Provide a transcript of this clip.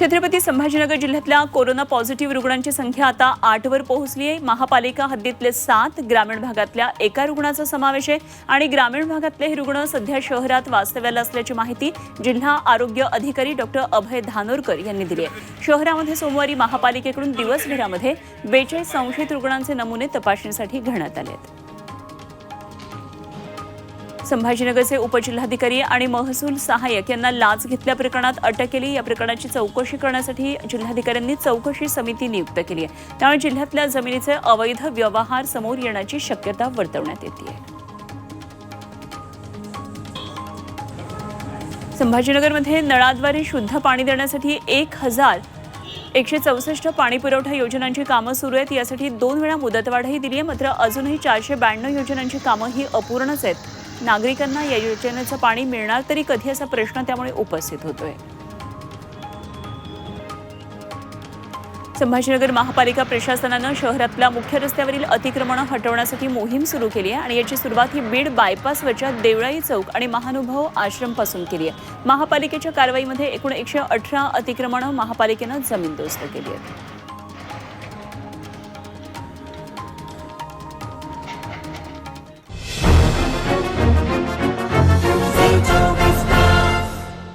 छत्रपती संभाजीनगर जिल्ह्यातल्या corona positive रुग्णांची संख्या आता आठवर पोहोचली आहे महापालिका हद्दीतले सात ग्रामीण भागातल्या एका रुग्णाचा समावेश आहे. आणि ग्रामीण भागातले हे रुग्ण सध्या शहरात वास्तव्याला असल्याची माहिती जिल्हा आरोग्य अधिकारी डॉक्टर अभय धानोरकर यांनी दिली आहे शहरामध्ये सोमवारी महापालिकेकडून दिवसभरामध्ये बेचाळीस संशयित रुग्णांचे नमुने तपासणीसाठी घेण्यात आले आहेत संभाजीनगरचे उपजिल्हाधिकारी आणि महसूल सहाय्यक यांना लाच घेतल्या प्रकरणात अटक केली. या प्रकरणाची चौकशी करण्यासाठी जिल्हाधिकाऱ्यांनी चौकशी समिती नियुक्त केली आहे. त्यामुळे जिल्ह्यातल्या जमिनीचे अवैध व्यवहार समोर येण्याची शक्यता वर्तवण्यात येते. संभाजीनगरमध्ये नळाद्वारे शुद्ध पाणी देण्यासाठी एक हजार एकशे चौसष्ट पाणी पुरवठा योजनांची कामं सुरू आहेत. यासाठी दोन वेळा मुदतवाढही दिली आहे. मात्र अजूनही चारशे ब्याण्णव योजनांची कामं ही अपूर्णच आहेत. नागरिकांना या योजनेचं पाणी मिळणार तरी कधी असा प्रश्न त्यामुळे उपस्थित होतोय. संभाजीनगर महापालिका प्रशासनानं शहरातल्या मुख्य रस्त्यावरील अतिक्रमणं हटवण्यासाठी मोहीम सुरू केली आहे आणि याची सुरुवात ही बीड बायपासवरच्या देवळाई चौक आणि महानुभाव आश्रमपासून केली आहे. महापालिकेच्या कारवाईमध्ये एकूण एकशे अठरा अतिक्रमणं महापालिकेनं जमीनदोस्त केली आहेत.